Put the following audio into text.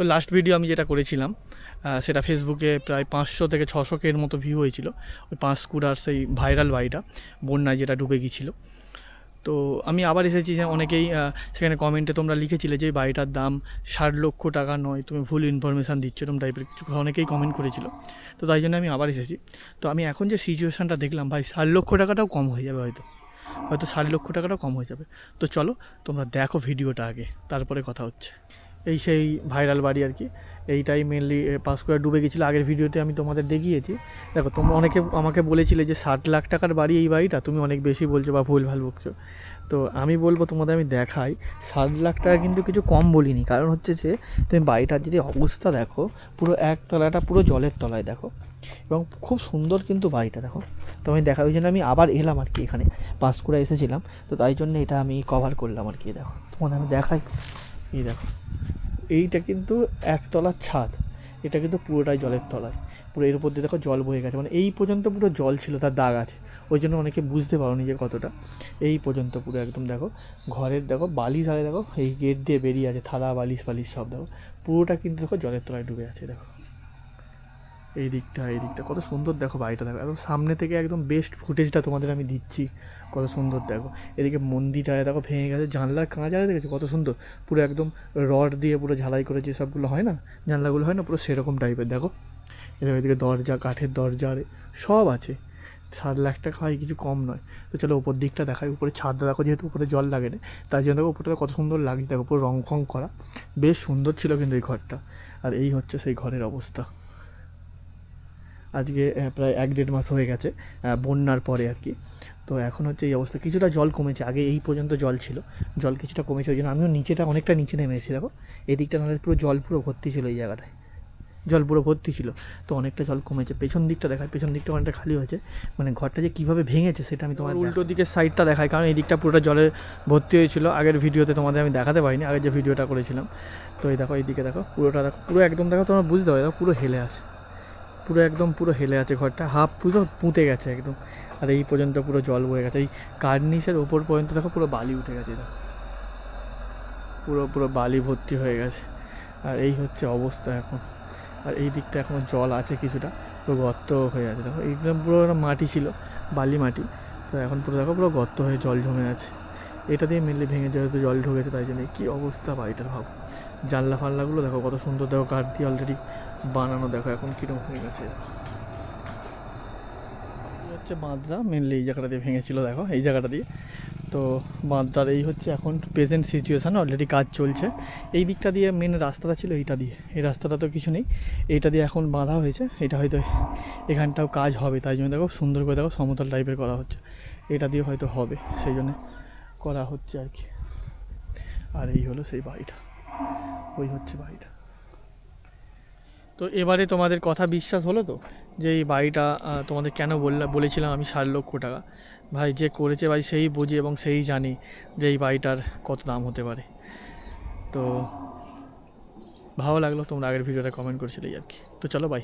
তো last video আমি যেটা করেছিলাম সেটা ফেসবুকে প্রায় পাঁচশো থেকে ছশো কের মতো ভিউ হয়েছিল। ওই পাঁচ পাঁশকুড়ার সেই ভাইরাল বাড়িটা, বন্যায় যেটা ডুবে গিয়েছিল। তো আমি আবার এসেছি যে অনেকেই সেখানে কমেন্টে তোমরা লিখেছিলে যে বাড়িটার দাম ষাট লক্ষ টাকা নয়, তুমি ভুল ইনফরমেশান দিচ্ছ এরকম টাইপের কিছু। অনেকেই কমেন্ট করেছিল। তো তাই জন্য আমি আবার এসেছি। তো আমি এখন যে সিচুয়েশানটা দেখলাম, ভাই, ষাট লক্ষ টাকাটাও কম হয়ে যাবে হয়তো। হয়তো ষাট লক্ষ টাকাটাও কম হয়ে যাবে। তো চলো, তোমরা দেখো ভিডিওটা আগে, তারপরে কথা হচ্ছে। এই সেই ভাইরাল বাড়ি আর কি। এইটাই মেনলি পাস করে ডুবে গেছিল। আগের ভিডিওতে আমি তোমাদের দেখিয়েছি। দেখো তোমরা অনেকে আমাকে বলেছিলে যে ষাট লাখ টাকার বাড়ি এই বাড়িটা? তুমি অনেক বেশি বলছো বা ভুল ভালো বকছো। তো আমি বলব তোমাদের আমি দেখাই। ষাট লাখ টাকা কিন্তু কিছু কম বলিনি। কারণ হচ্ছে যে, তুমি বাড়িটার যদি অবস্থা দেখো, পুরো এক তলাটা পুরো জলের তলায় দেখো। এবং খুব সুন্দর কিন্তু বাড়িটা, দেখো। তো আমি দেখা, ওই জন্য আমি আবার এলাম আর কি এখানে। পাঁশকুড়া এসেছিলাম। তো তাই জন্য এটা আমি কভার করলাম আর কি, দেখো। তোমাদের আমি দেখাই। এই দেখো। এইটা কিন্তু একতলার ছাদ। এটা কিন্তু পুরোটাই জলের তলায়। পুরো এর উপর দিয়ে দেখো জল বয়ে গেছে। মানে এই পর্যন্ত পুরো জল ছিল, তার দাগ আছে। ওই জন্য অনেকে বুঝতে পারোনি যে কতটা। এই পর্যন্ত পুরো একদম দেখো, ঘরের দেখো, বালিশ আরে দেখো, এই গেট দিয়ে বেরিয়ে আছে, থালা, বালিশ, ফালিশ সব দেখো। পুরোটা কিন্তু দেখো জলের তলায় ডুবে আছে, দেখো। এই দিকটা এই দিকটা। কত সুন্দর দেখো বাড়িটা, দেখো। একদম সামনে থেকে একদম বেস্ট ফুটেজটা তোমাদের আমি দিচ্ছি। কত সুন্দর দেখো। এদিকে মন্দিরটা দেখো ভেঙে গেছে। জানলার কাঁচ দেখেছ? কত সুন্দর। পুরো একদম রড দিয়ে পুরো ঝালাই করে যে সবগুলো হয় না? জানলাগুলো হয় না? পুরো সেরকম টাইপের দেখো। এরকম এদিকে দরজা, কাঠের দরজা সব আছে। সাত লাখ টাকা হয়, কিছু কম নয়। তো চলো উপর দিকটা দেখাই। উপরে ছাদটা দেখো, যেহেতু উপরে জল লাগে না, তার জন্য দেখো উপরটা কত সুন্দর লাগছে। দেখো পুরো রং ফং করা। বেশ সুন্দর ছিল কিন্তু এই ঘরটা। আর এই হচ্ছে সেই ঘরের অবস্থা। আজকে প্রায় এক দেড় মাস হয়ে গেছে বন্যার পরে আর কি। তো এখন হচ্ছে এই অবস্থা কিছুটা জল কমেছে আগে এই পর্যন্ত জল ছিল জল কিছুটা কমেছে ওই জন্য আমিও নিচেটা অনেকটা নিচে নেমে এসেছি দেখো। এদিকটা নাহলে পুরো জল পুরো ভর্তি ছিল এই জায়গাটায় জল পুরো ভর্তি ছিল। তো অনেকটা জল কমেছে পেছন দিকটা দেখায় পেছন দিকটা অনেকটা খালি হয়েছে। মানে ঘরটা যে কীভাবে ভেঙেছে সেটা আমি তোমার উল্টো দিকের সাইডটা দেখাই কারণ এই দিকটা পুরোটা জলে ভর্তি হয়েছিল আগের ভিডিওতে তোমাদের আমি দেখাতে পারিনি আগের যে ভিডিওটা করেছিলাম। তো এই দেখো এই দিকে দেখো পুরোটা দেখো পুরো একদম দেখো তোমরা বুঝতে পারো দেখো পুরো হেলে আছে। পুরো একদম পুরো হেলে আছে ঘরটা, হাফ পুরো পুঁতে গেছে একদম। আর এই পর্যন্ত পুরো জল বয়ে গেছে, এই কার্নিশের ওপর পর্যন্ত দেখো পুরো বালি উঠে গেছে পুরো পুরো বালি ভর্তি হয়ে গেছে। আর এই হচ্ছে অবস্থা এখন। আর এই দিকটা এখনও জল আছে কিছুটা, পুরো গর্ত হয়ে আছে, দেখো। এইগুলো পুরো মাটি ছিল, বালি মাটি। তো এখন পুরো দেখো, পুরো গর্ত হয়ে জল জমে আছে। এটা দিয়ে মেনলি ভেঙে যেহেতু জল ঢুকেছে, তাই জন্য। কী অবস্থা বাড়িটার ভাব। জানলা ফাল্লাগুলো দেখো, কত সুন্দর দেখো, কাঠ দিয়ে অলরেডি বানানো, দেখো এখন কীরকম হয়ে গেছে। হচ্ছে বাঁধটা মেনলি এই জায়গাটা দিয়ে ভেঙেছিল, দেখো, এই জায়গাটা দিয়ে। তো বাঁধটার এই হচ্ছে এখন প্রেজেন্ট সিচুয়েশান অলরেডি কাজ চলছে। এই দিকটা দিয়ে মেন রাস্তাটা ছিল এইটা দিয়ে। এই রাস্তাটা তো কিছু নেই। এইটা দিয়ে এখন বাঁধা হয়েছে। এটা হয়তো এখানটাও কাজ হবে, তাই জন্য দেখো, সুন্দর করে দেখো সমতল টাইপের করা হচ্ছে। এটা দিয়ে হয়তো হবে, সেই জন্য করা হচ্ছে আর কি। আর এই হলো সেই বাড়িটা। ওই হচ্ছে বাড়িটা। তো এবারে তোমাদের কথা বিশ্বাস হলো তো? যে এই বাড়িটা তোমাদের কেন বললাম বলেছিলাম আমি ষাট লক্ষ টাকা। ভাই, যে করেছে ভাই সেই বুঝি এবং সেই জানি যে এই বাড়িটার কত দাম হতে পারে। তো ভালো লাগল তোমরা আগের ভিডিওটা কমেন্ট করেছিলে আর কি। তো চলো বাই